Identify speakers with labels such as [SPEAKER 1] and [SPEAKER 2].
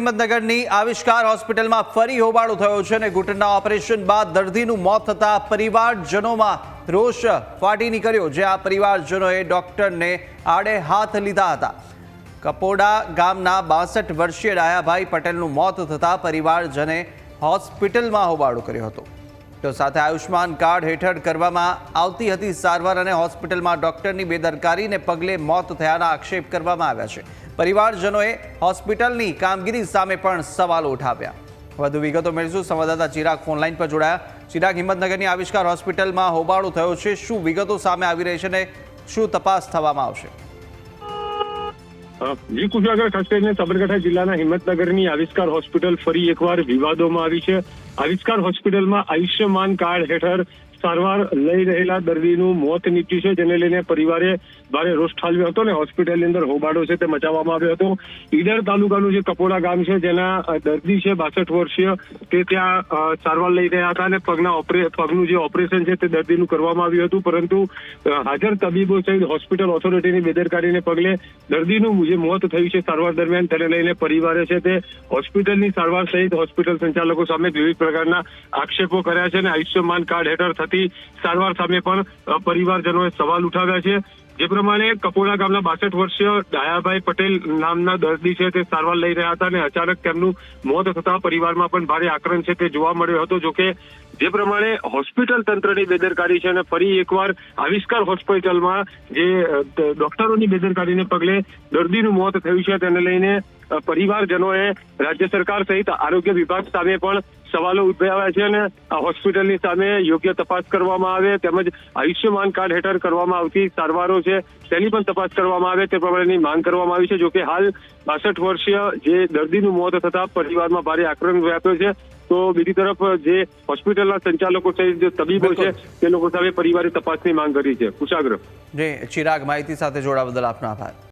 [SPEAKER 1] હિંમતનગરની આવિષ્કાર હોસ્પિટલમાં ફરી હોબાળો થયો છે અને ઘૂંટણના ઓપરેશન બાદ દર્દીનું મોત થતા પરિવારજનોમાં રોષ ફાટી નીકળ્યો, જે આ પરિવારજનોએ ડોક્ટરને આડે હાથ લીધા હતા. કપોડા ગામના બાસઠ વર્ષીય ડાયાભાઈ પટેલનું મોત થતાં પરિવારજને હોસ્પિટલમાં હોબાળો કર્યો હતો. તો સાથે આયુષ્માન કાર્ડ હેઠળ કરવામાં આવતી હતી સારવાર અને હોસ્પિટલમાં ડોક્ટરની બેદરકારીને પગલે મોત થયાના આક્ષેપ કરવામાં આવ્યા છે. પરિવારજનોએ હોસ્પિટલની કામગીરી સામે પણ સવાલો ઉઠાવ્યા. વધુ વિગતો મેળવીશું. સંવાદદાતા ચિરાગ ફોનલાઈન પર જોડાયા. ચિરાગ, હિંમતનગરની આવિષ્કાર હોસ્પિટલમાં હોબાળો થયો છે. શું વિગતો સામે આવી રહી છે અને શું તપાસ થવામાં આવશે?
[SPEAKER 2] જી કુશવાગર ખાસ કરીને સાબરકાંઠા જિલ્લાના હિંમતનગરની આવિષ્કાર હોસ્પિટલ ફરી એકવાર વિવાદોમાં આવી છે. આવિષ્કાર હોસ્પિટલમાં આયુષ્યમાન કાર્ડ હેઠળ સારવાર લઈ રહેલા દર્દીનું મોત નીપજ્યું છે, જેને લઈને પરિવારે ભારે રોષ ઠાલવ્યો હતો ને હોસ્પિટલની અંદર હોબાળો છે તે મચાવવામાં આવ્યો હતો. ઈડર તાલુકાનું જે કપોડા ગામ છે, જેના દર્દી છે, બાસઠ વર્ષીય, તે ત્યાં સારવાર લઈ રહ્યા હતા અને પગના ઓપરે, પગનું જે ઓપરેશન છે તે દર્દીનું કરવામાં આવ્યું હતું, પરંતુ હાજર તબીબો સહિત હોસ્પિટલ ઓથોરિટીની બેદરકારીને પગલે દર્દીનું જે મોત થયું છે સારવાર દરમિયાન, તેને લઈને પરિવારે છે તે હોસ્પિટલની સારવાર સહિત હોસ્પિટલ સંચાલકો સામે વિવિધ પ્રકારના આક્ષેપો કર્યા છે અને આયુષ્યમાન કાર્ડ હેઠળ થતી સારવાર સામે પણ પરિવારજનોએ સવાલ ઉઠાવ્યા છે. જે પ્રમાણે કપોડા ગામના બાસઠ વર્ષીય ડાયાભાઈ પટેલ નામના દર્દી છે તે સારવાર લઈ રહ્યા હતા અને અચાનક તેમનું મોત થતા પરિવારમાં પણ ભારે આક્રમ છે તે જોવા મળ્યો હતો. જોકે જે પ્રમાણે હોસ્પિટલ તંત્રની બેદરકારી છે અને ફરી એકવાર આવિષ્કાર હોસ્પિટલમાં જે ડોક્ટરોની બેદરકારીને પગલે દર્દીનું મોત થયું છે તેને લઈને પરિવારજનોએ રાજ્ય સરકાર સહિત આરોગ્ય વિભાગ સામે પણ સવાલો ઉદભવ્યા છે અને હોસ્પિટલની સામે યોગ્ય તપાસ કરવામાં આવે તેમજ આયુષ્યમાન કાર્ડ હેઠળ કરવામાં આવતી સારવારો છે તેની પણ તપાસ કરવામાં આવે તે પ્રમાણેની માંગ કરવામાં આવી છે. જોકે હાલ બાસઠ વર્ષીય જે દર્દીનું મોત થતા પરિવારમાં ભારે આક્રમણ વ્યાપ્યો છે. તો બીજી તરફ જે હોસ્પિટલના સંચાલકો સહિત જે તબીબો છે તે લોકો સામે પરિવારે તપાસની માંગ કરી છે. કુશાગ્ર.
[SPEAKER 1] જે ચિરાગ માહિતી સાથે જોડાવા બદલ આપનો આભાર.